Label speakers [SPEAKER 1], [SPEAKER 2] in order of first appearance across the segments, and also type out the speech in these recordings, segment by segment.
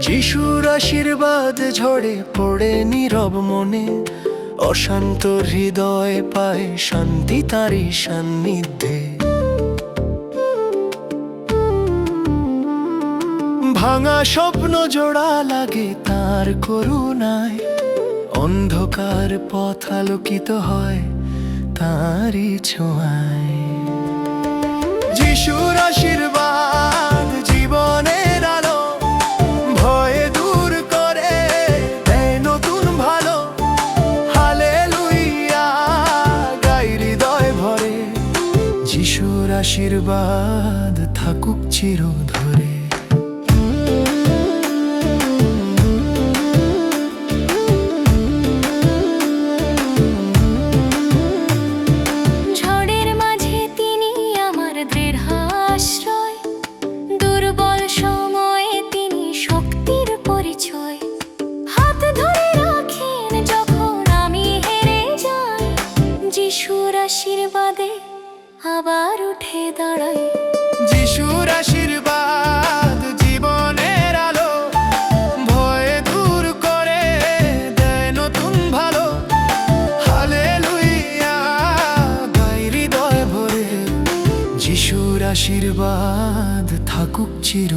[SPEAKER 1] যিশুর আশীর্বাদ ঝড়ে পড়ে নীরব মনে, অশান্ত হৃদয় পায় শান্তি তারি সান্নিধ্যে। ভাঙা স্বপ্ন জোড়া লাগে তার করুণায়, অন্ধকার পথ আলোকিত হয় তারই ছোঁয়ায়। যিশুর আশীর্বাদ
[SPEAKER 2] আমি হেরে যাই যিশুর আশীর্বাদে আবার উঠে দাঁড়াই।
[SPEAKER 1] যিশুর আশীর্বাদ জীবনের আলো, ভয় দূর করে দেয় নতুন ভালো। হালেলুইয়া গাই হৃদয় ভরে, যিশুর আশীর্বাদ থাকুক চির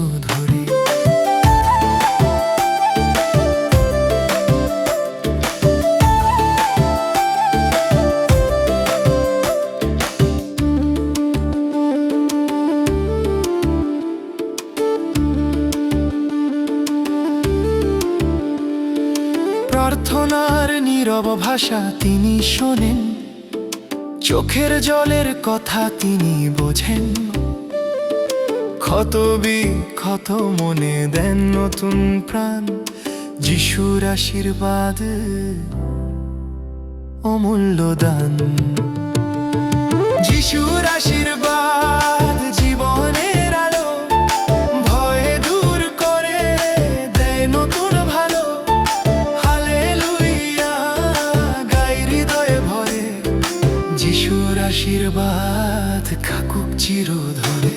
[SPEAKER 1] নীরব ভাষা তিনি শোনেন, চোখের জলের কথা তিনি বোঝেন। ক্ষত মনে দেন নতুন প্রাণ, যিশুর আশীর্বাদ অমূল্য দান। যিশুর আশীর্বাদ আশীর্বাদ খাকুক চির ধরে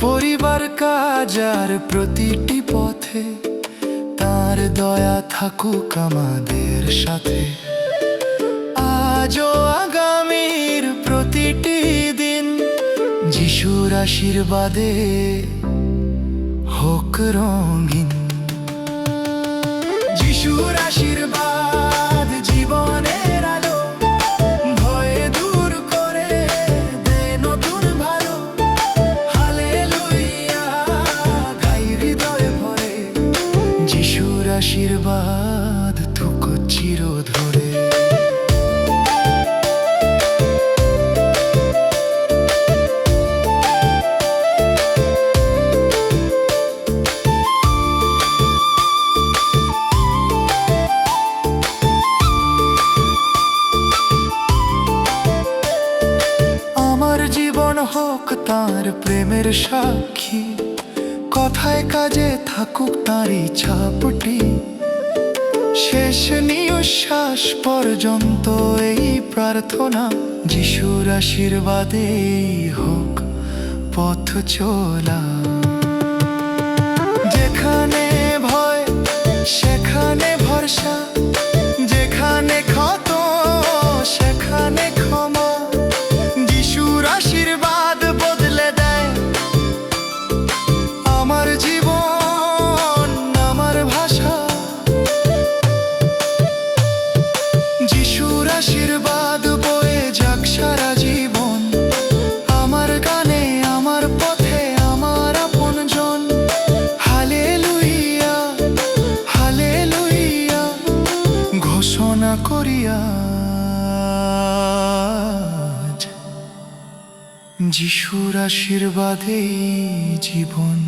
[SPEAKER 1] পরিবার কাজ আর প্রতিটি পথে তার দয়া থাকুক আমাদের সাথে। আজও আগামীর প্রতিটি দিন যিশুর আশীর্বাদে হোক রঙিন। যিশুর আশীর্বাদ জীবনের জীবন হোক তার প্রেমের সাক্ষী। কথায় কাজে থাকুক তারই ছাপটি। শেষ নিঃশ্বাস পর্যন্ত এই প্রার্থনা। যিশুর আশীর্বাদেই হোক পথ চলা। যিশুর আশীর্বাদে জীবন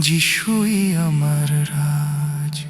[SPEAKER 1] যিশুই আমার রাজ।